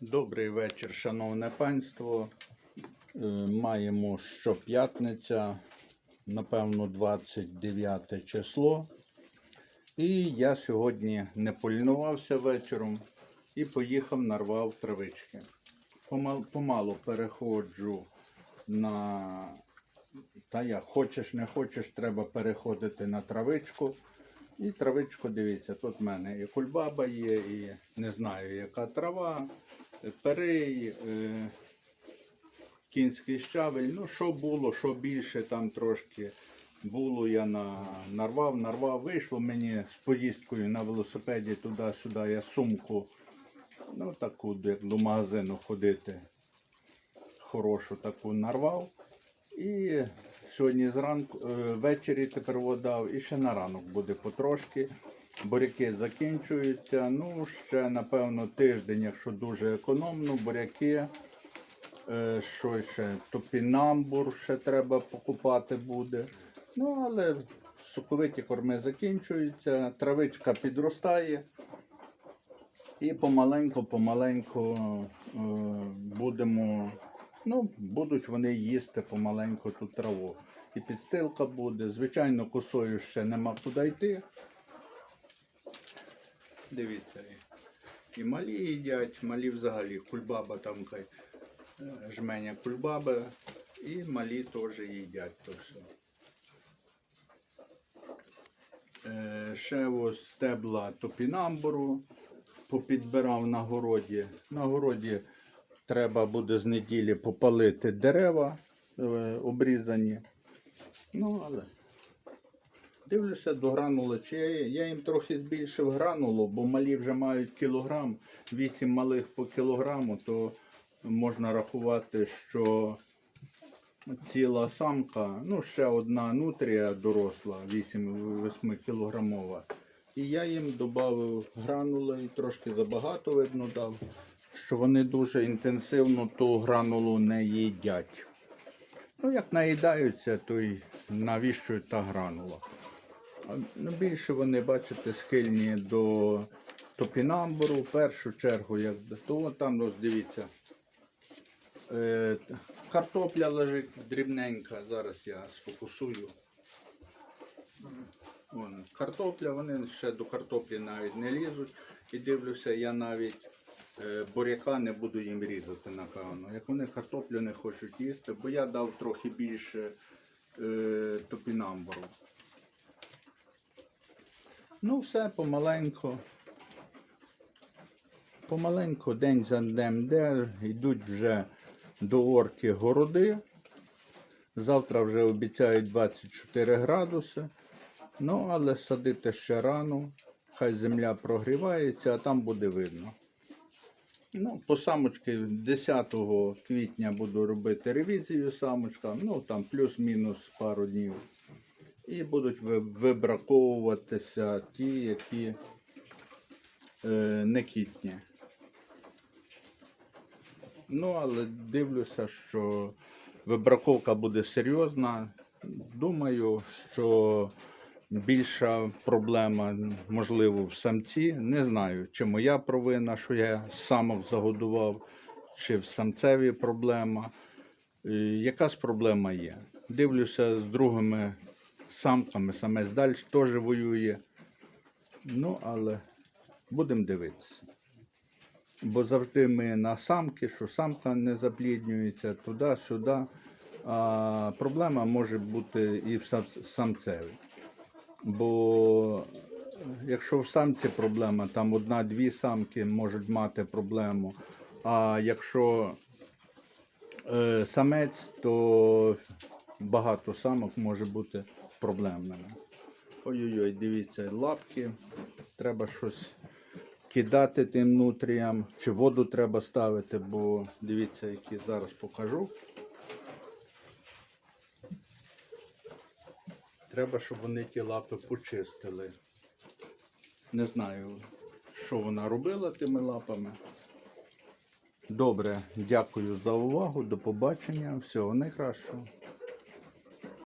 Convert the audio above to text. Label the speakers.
Speaker 1: Добрий вечір, шановне панство. Е, Маємо щоп'ятниця, напевно, 29 число. І я сьогодні не полінувався вечором і поїхав, нарвав травички. Помал, помалу переходжу на. Та як хочеш, не хочеш, треба переходити на травичку. І травичку, дивіться, тут в мене і кульбаба є, і не знаю, яка трава, перей, е, кінський щавель. Ну, що було, що більше там трошки було, я на, нарвав, нарвав, вийшло мені з поїздкою на велосипеді туди-сюди, я сумку, ну таку, як до магазину ходити, хорошу таку нарвав. І сьогодні зранку, е, ввечері тепер водав, і ще на ранок буде потрошки. Буряки закінчуються. Ну, ще, напевно, тиждень, якщо дуже економно, буряки. Е, Що ще? Топінамбур ще треба покупати буде. Ну, але соковиті корми закінчуються, травичка підростає. І помаленьку, помаленьку е, будемо, ну, будуть вони їсти помаленьку ту траву. І підстилка буде. Звичайно, косою ще нема куди йти. Дивіться, і, малі їдять, малі взагалі, кульбаба там кай, е, жменя кульбаби, і малі теж їдять то все. Е, ще ось стебла топінамбуру попідбирав на городі. На городі треба буде з неділі попалити дерева е, обрізані. Ну, але дивлюся до гранули. Чи я, я їм трохи збільшив гранулу, бо малі вже мають кілограм, 8 малих по кілограму, то можна рахувати, що ціла самка, ну ще одна нутрія доросла, 8-8 кілограмова. І я їм додав гранули і трошки забагато видно дав, що вони дуже інтенсивно ту гранулу не їдять. Ну, як наїдаються, то й навіщо та гранула. Ну, більше вони, бачите, схильні до топінамбуру, в першу чергу, як до того, там ось дивіться. Е, картопля лежить дрібненька, зараз я сфокусую. Вон, картопля, вони ще до картоплі навіть не лізуть. І дивлюся, я навіть е, буряка не буду їм різати, напевно. Як вони картоплю не хочуть їсти, бо я дав трохи більше е, топінамбуру. Ну, все помаленько. Помаленько, день за днем йде, йдуть вже до орки городи. Завтра вже обіцяють 24 градуси. Ну, але садити ще рано. Хай земля прогрівається, а там буде видно. Ну, по самочки 10 квітня буду робити ревізію самочкам, ну там плюс-мінус пару днів. І будуть вибраковуватися ті, які е, не кітні. Ну, але дивлюся, що вибраковка буде серйозна. Думаю, що більша проблема, можливо, в самці. Не знаю, чи моя провина, що я самок загодував, чи в самцеві проблема. Е, Якась проблема є. Дивлюся з другими самками, самець далі теж воює. Ну, але будемо дивитися. Бо завжди ми на самки, що самка не запліднюється туди-сюди. А проблема може бути і в самцеві. Бо якщо в самці проблема, там одна-дві самки можуть мати проблему. А якщо е, самець, то багато самок може бути проблемними. Ой-ой-ой, дивіться, лапки. Треба щось кидати тим нутріям, чи воду треба ставити, бо дивіться, які зараз покажу. Треба, щоб вони ті лапи почистили. Не знаю, що вона робила тими лапами. Добре, дякую за увагу. До побачення. Всього найкращого.